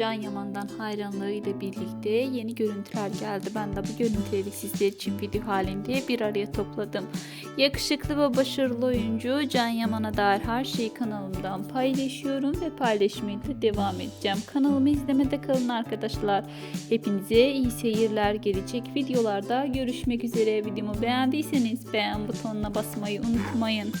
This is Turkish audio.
Can Yaman'dan hayranlığı ile birlikte yeni görüntüler geldi. Ben de bu görüntüleri sizler için video halinde bir araya topladım. Yakışıklı ve başarılı oyuncu Can Yaman'a dair her şeyi kanalımdan paylaşıyorum ve paylaşmaya da devam edeceğim. Kanalımı izlemede kalın arkadaşlar. Hepinize iyi seyirler gelecek videolarda görüşmek üzere. Videomu beğendiyseniz beğen butonuna basmayı unutmayın.